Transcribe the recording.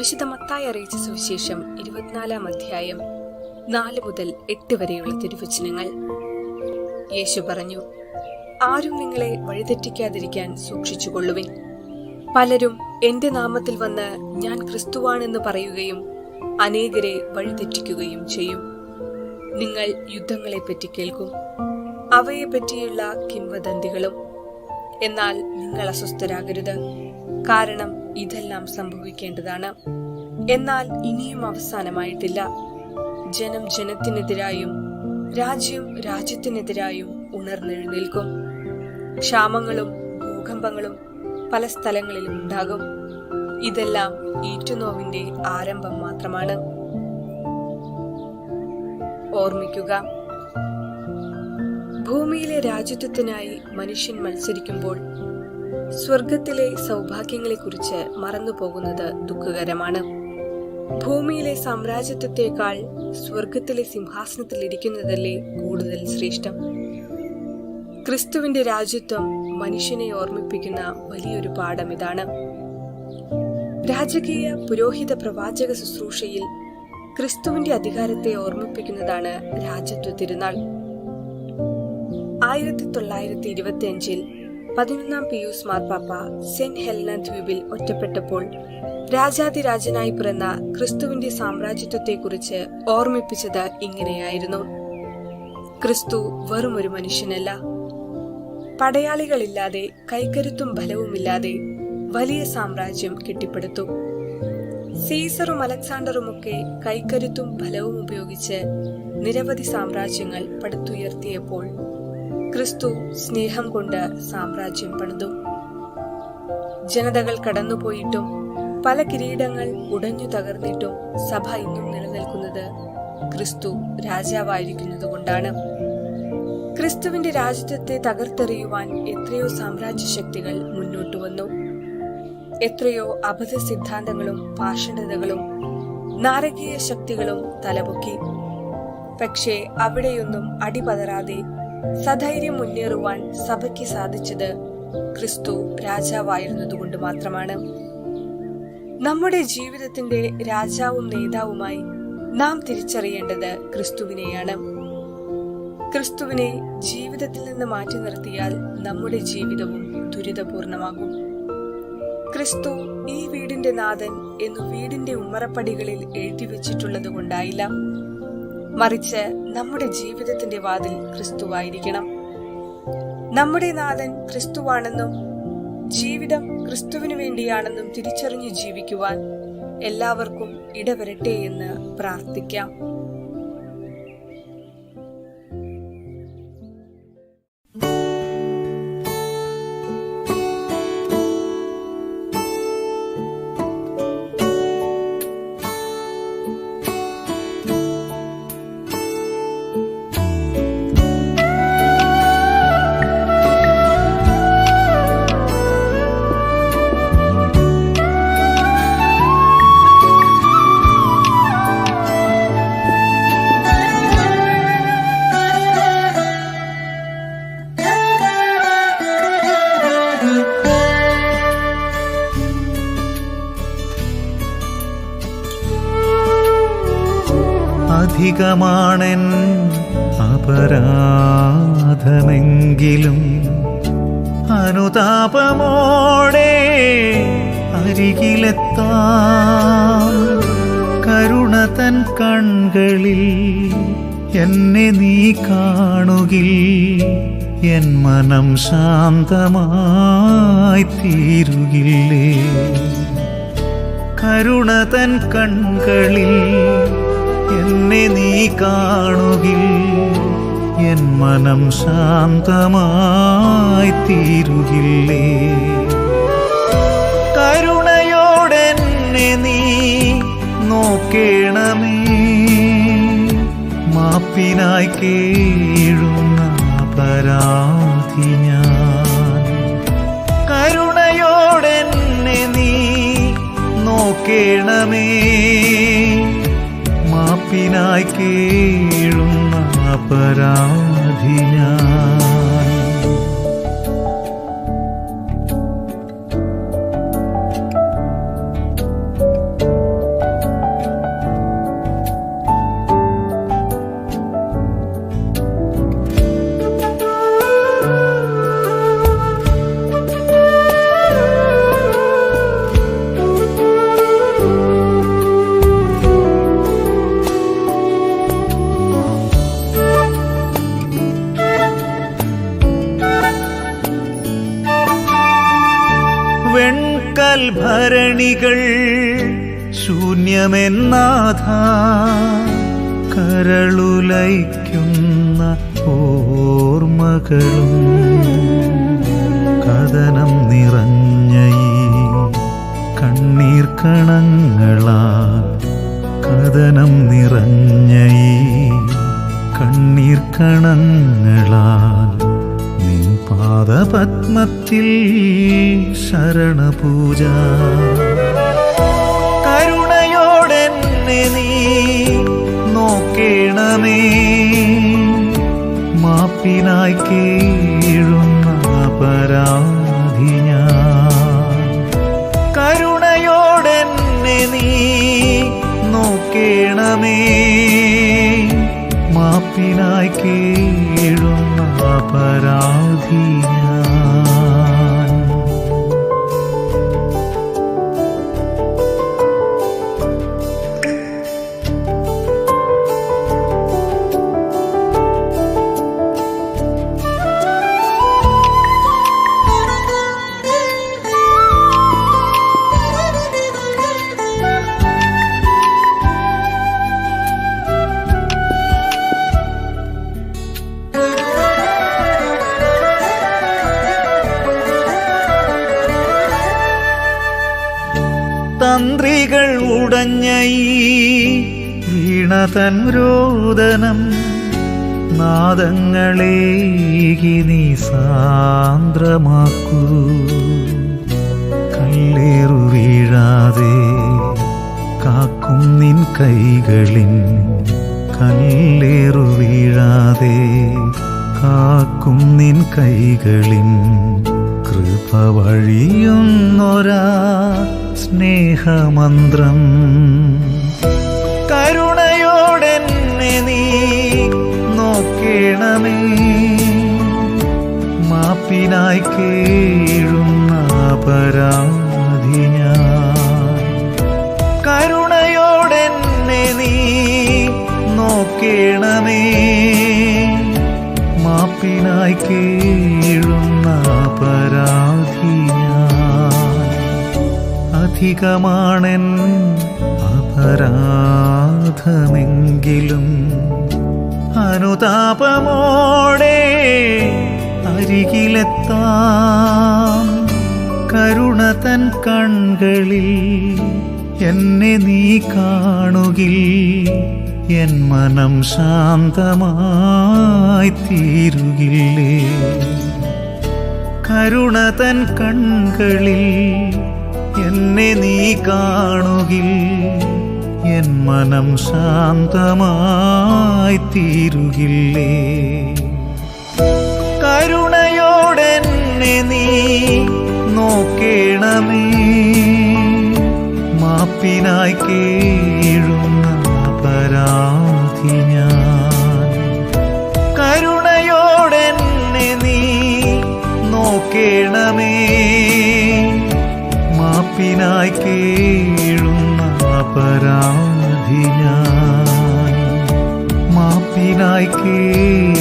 വിശുദ്ധ മത്തായി അറിയിച്ച സുവിശേഷം ഇരുപത്തിനാലാം അധ്യായം നാല് മുതൽ എട്ട് വരെയുള്ള തിരുവചനങ്ങൾ. യേശു പറഞ്ഞു ആരും നിങ്ങളെ വഴിതെറ്റിക്കാതിരിക്കാൻ സൂക്ഷിച്ചുകൊള്ളുവിൻ. പലരും എന്റെ നാമത്തിൽ വന്ന് ഞാൻ ക്രിസ്തുവാണെന്ന് പറയുകയും അനേകരെ വഴിതെറ്റിക്കുകയും ചെയ്യും. നിങ്ങൾ യുദ്ധങ്ങളെപ്പറ്റി കേൾക്കും. അവയെപ്പറ്റിയുള്ള കിംവദന്തികളും. എന്നാൽ നിങ്ങൾ അസ്വസ്ഥരാകരുത്. കാരണം ഇതെല്ലാം സംഭവിക്കേണ്ടതാണ്. എന്നാൽ ഇനിയും അവസാനമായിട്ടില്ല. ജനം ജനത്തിനെതിരായും രാജ്യം രാജ്യത്തിനെതിരായും ഉണർന്നെഴുന്നേൽക്കും. ക്ഷാമങ്ങളും ഭൂകമ്പങ്ങളും പല സ്ഥലങ്ങളിലും ഉണ്ടാകും. ഇതെല്ലാം ഈറ്റുനോവിന്റെ ആരംഭം മാത്രമാണ്. ഓർമ്മിക്കുക ഭൂമിയിലെ രാജ്യത്വത്തിനായി മനുഷ്യൻ മത്സരിക്കുമ്പോൾ സ്വർഗത്തിലെ സൗഭാഗ്യങ്ങളെക്കുറിച്ച് മറന്നുപോകുന്നത് ദുഃഖകരമാണ്. ഭൂമിയിലെ സാമ്രാജ്യത്വത്തെക്കാൾ സ്വർഗത്തിലെ സിംഹാസനത്തിൽ ഇരിക്കുന്നതല്ലേ കൂടുതൽ ശ്രേഷ്ഠം? ക്രിസ്തുവിന്റെ രാജ്യത്വം മനുഷ്യനെ ഓർമ്മിപ്പിക്കുന്ന വലിയൊരു പാഠം ഇതാണ്. രാജകീയ പുരോഹിത പ്രവാചക ശുശ്രൂഷയിൽ ക്രിസ്തുവിന്റെ അധികാരത്തെ ഓർമ്മിപ്പിക്കുന്നതാണ് രാജ്യത്വ തിരുനാൾ. ആയിരത്തി തൊള്ളായിരത്തി ഇരുപത്തി അഞ്ചിൽ പതിനൊന്നാം പിയൂസ് മാർപ്പാപ്പ സെന്റ് ഹെലന ദ്വീപിൽ ഒറ്റപ്പെട്ടപ്പോൾ രാജാതിരാജനായി പിറന്ന ക്രിസ്തുവിന്റെ സാമ്രാജ്യത്വത്തെക്കുറിച്ച് ഓർമ്മിപ്പിച്ചത് ഇങ്ങനെയായിരുന്നു. ക്രിസ്തു വെറും ഒരു മനുഷ്യനല്ല. പടയാളികളില്ലാതെ കൈക്കരുത്തും ബലവുമില്ലാതെ വലിയ സാമ്രാജ്യം കെട്ടിപ്പടുത്തു. സീസറും അലക്സാണ്ടറുമൊക്കെ കൈക്കരുത്തും ബലവും ഉപയോഗിച്ച് നിരവധി സാമ്രാജ്യങ്ങൾ പടുത്തുയർത്തിയപ്പോൾ ക്രിസ്തു സ്നേഹം കൊണ്ട് സാമ്രാജ്യം പണിതു. ജനതകൾ കടന്നുപോയിട്ടും പല കിരീടങ്ങൾ ഉടഞ്ഞു തകർന്നിട്ടും സഭ ഇന്നും നിലനിൽക്കുന്നത് ക്രിസ്തു രാജാവായിരിക്കുന്നത് കൊണ്ടാണ്. ക്രിസ്തുവിന്റെ രാജ്യത്തെ തകർത്തെറിയുവാൻ എത്രയോ സാമ്രാജ്യ ശക്തികൾ മുന്നോട്ടു വന്നു. എത്രയോ അബദ്ധ സിദ്ധാന്തങ്ങളും പാഷണ്ഡതകളും നാരകീയ ശക്തികളും തലപൊക്കി. പക്ഷേ അവിടെയൊന്നും അടിപതറാതെ സധൈര്യം മുന്നേറുവാൻ സഭയ്ക്ക് സാധിച്ചത് ക്രിസ്തു രാജാവായിരുന്നതുകൊണ്ട് മാത്രമാണ്. നമ്മുടെ ജീവിതത്തിന്റെ രാജാവും നേതാവുമായി നാം തിരിച്ചറിയേണ്ടത് ക്രിസ്തുവിനെയാണ്. ക്രിസ്തുവിനെ ജീവിതത്തിൽ നിന്ന് മാറ്റി നിർത്തിയാൽ നമ്മുടെ ജീവിതവും ദുരിതപൂർണമാകും. ക്രിസ്തു ഈ വീടിന്റെ നാഥൻ എന്നു വീടിന്റെ ഉമ്മറപ്പടികളിൽ എഴുതി വെച്ചിട്ടുള്ളത് കൊണ്ടായില്ല മറിച്ച് നമ്മുടെ ജീവിതത്തിന്റെ വാതിൽ ക്രിസ്തുവായിരിക്കണം. നമ്മുടെ നാഥൻ ക്രിസ്തുവാണെന്നും ജീവിതം ക്രിസ്തുവിനു വേണ്ടിയാണെന്നും തിരിച്ചറിഞ്ഞു ജീവിക്കുവാൻ എല്ലാവർക്കും ഇടവരട്ടെ എന്ന് പ്രാർത്ഥിക്കാം. അധികമാണെൻ അപരാധമെങ്കിലും അനുതാപമോടെ അരികിലെത്താം. കരുണ തൻ കൺകളിൽ എന്നെ നീ കാണുകിൽ എൻ മനം ശാന്തമായി തീരുകില്ലേ? കരുണ തൻ കൺകളിൽ എന്നെ നീ കാണുകിൽ. എൻ മനം ശാന്തമായി തീരുകില്ലേ. കരുണയോടെന്നെ നീ നോക്കേണമേ. മാപ്പിനായി കേഴുന്ന പരാതി ഞാൻ. കരുണയോടെന്നെ നീ നോക്കേണമേ. മാപ്പിനായി കേഴുന്ന അപരാധി വഴികൾ ശൂന്യമെന്നാഥ കരളുലയ്ക്കുന്ന ഓർമ്മകളും കഥനം നിറഞ്ഞ കണ്ണീർ കണങ്ങളാൽ കഥനം നിറഞ്ഞ കണ്ണീർ കണങ്ങളാൽ നിൻ പാദപത്മത്തിൽ ശരണപൂജ. കരുണയോടെന്നെ നീ നോക്കേണമേ. മാപ്പിനായി കീഴുന്ന പരാധി ഞാൻ കരുണയോടെന്നെ നീ നോക്കേണമേ. മാപ്പിനായി കീഴുന്ന പരാധി തന്ത്രികൾ ഉടഞ്ഞൈ വീണതൻ രോദനം നാദങ്ങളേകി നീ സാന്ദ്രമാക്കൂ. കല്ലേറു വീഴാതെ കാക്കും നിൻ കൈകളിൻ കല്ലേറു വീഴാതെ കാക്കും നിൻ കൈകളിൻ കൃപ വഴിയുന്നൊരാ സ്നേഹമന്ത്രം. കരുണയോടെന്നെ നീ നോക്കേണമേ. മാപ്പിനായി കേഴുന്ന പരാധി ഞാൻ. കരുണയോടെന്നെ നീ നോക്കേണമേ. മാപ്പിനായി കേഴുന്ന പരാധി അധികമാണെൻ അപരാധമെങ്കിലും അനുതാപമോടെ അരികിലെത്താം. കരുണ തൻ കൺകളിൽ എന്നെ നീ കാണുകിൽ എൻ മനം ശാന്തമായി തീരുകില്ലേ? കരുണ തൻ കൺകളിൽ എന്നെ നീ കാണുകിൽ എൻ മനം ശാന്തമായി തീരുകില്ലേ കരുണയോടെന്നെ നീ നോക്കേണമേ മാപ്പിനായി കേഴുന്ന പരാധി ഞാൻ. കരുണയോടെന്നെ നീ നോക്കേണമേ മാപ്പിനായി കേഴുന്ന പരാധി ഞാൻ. മാപ്പിനായി കീഴുന്ന